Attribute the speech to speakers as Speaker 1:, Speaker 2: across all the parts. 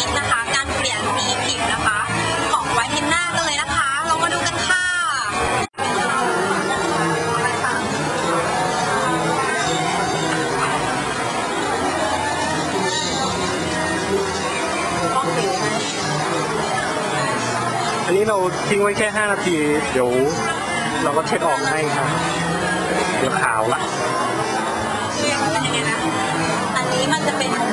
Speaker 1: ฮิตนะคะ การเปลี่ยนสีผิวนะคะ ของไวท์เทนน่ากันเลยนะคะเรามาดูกันค่ะ
Speaker 2: อันนี้เราทิ้งไว้แค่ 5 นาที เดี๋ยวเราก็เช็ดออกให้ครับเดี๋ยวขาวละ
Speaker 1: อันนี้มันจะเป็นมัน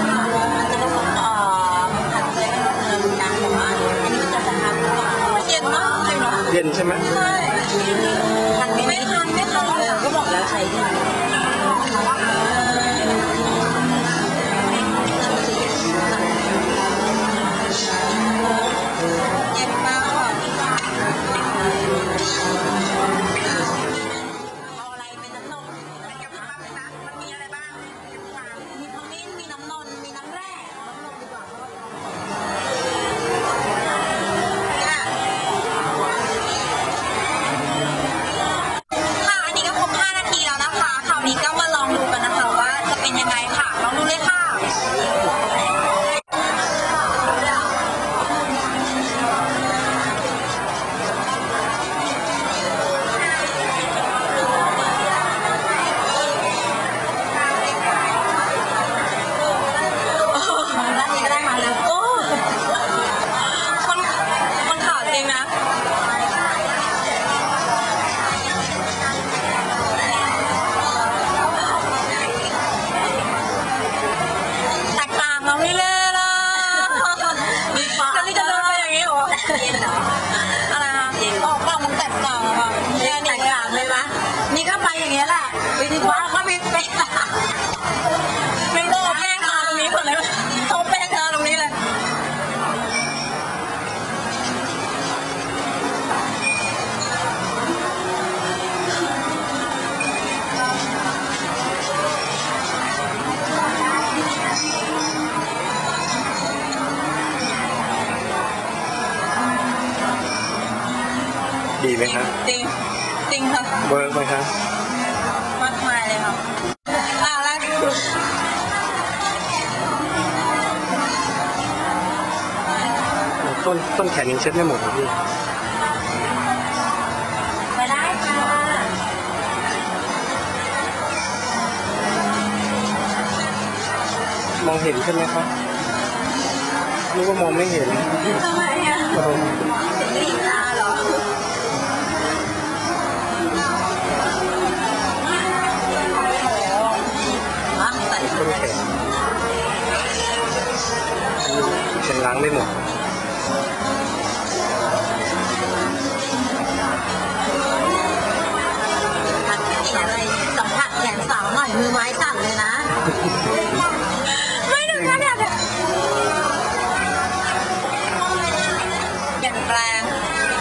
Speaker 1: เลยเนาะเย็น
Speaker 2: ใช่ไหม
Speaker 1: ใช่ทันไม่ทันไม่ทันเลยก็บอกแล้วใช้ดี ยแหละวิธีว่าก็มีไปไม่โดนแป้งทาตรงนี้หมดเลยโทแป้งทาตรงนี้เลย
Speaker 2: ดีไหมครับ
Speaker 1: จริงจริงค่ะ
Speaker 2: เวิร์กไหมครับ ต้นต้นแขนยังเช็ดไม่หมดเลยพี่
Speaker 1: มาได้ค่ะ
Speaker 2: มองเห็นใช่ไหมครับนึกว่ามองไม่เห็น
Speaker 1: ทำไมอะ
Speaker 2: เออ
Speaker 1: ตีตาเหรอมาใส่
Speaker 2: ต้นแขนยังล้างไม่หมด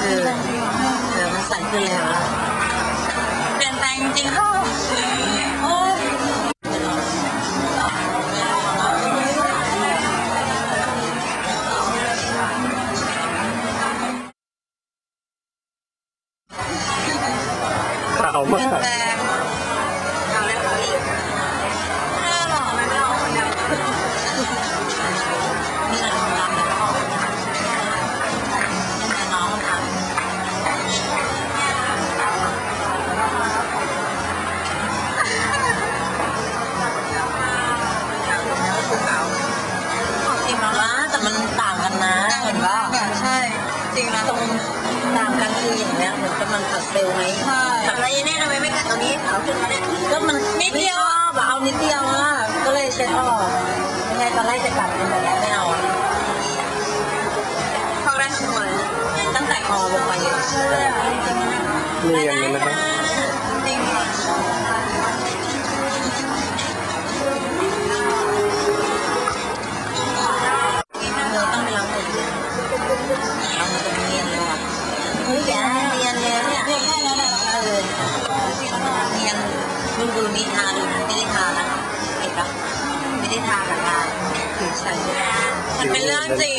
Speaker 1: เอ
Speaker 3: อเออมันสั่นขึ้นเลยเหรอ
Speaker 1: เปลี่ยนแปลงจริงๆค่ะโอ้ย
Speaker 2: ขาว
Speaker 1: เป
Speaker 2: มา
Speaker 1: ลี่ยน
Speaker 2: ก
Speaker 1: มัน
Speaker 3: ต่างกันนะเห็นว่า
Speaker 1: ใช่ จริงนะ
Speaker 3: ตรงต่างกันคืออย่างเนี้ยเหมือนกับมันผัดเซลล์ไง
Speaker 1: ใช่
Speaker 3: แต่อะไรเนี่ยทำไมไม่กัดตรงนี้ขาวขึ้นมาเนี่ยก็มันนิดเดียวอะเอานิดเดียวอะก็เลยเช็ดออกยังไงตอนแรกจะกัดเป็นแบบนี้ไม่เอา
Speaker 1: เข้าได้สวย
Speaker 3: ตั้งแต่คอลงไปเนี่ย
Speaker 2: เนียนเลยนะครับ
Speaker 3: ดูดูมีทาดูนะไม่ได้ทานะเห็นปะไม่ได้ทากับทาผิวใสเลย
Speaker 1: มันเป็นเรื่องจริง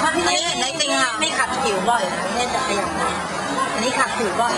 Speaker 3: ถ้าพี่เล่นเห็นได้จริงค่ะไม่ขัดผิวบ่อยนะไม่ได้จะขยับนะอันนี้ขัดผิวบ่อย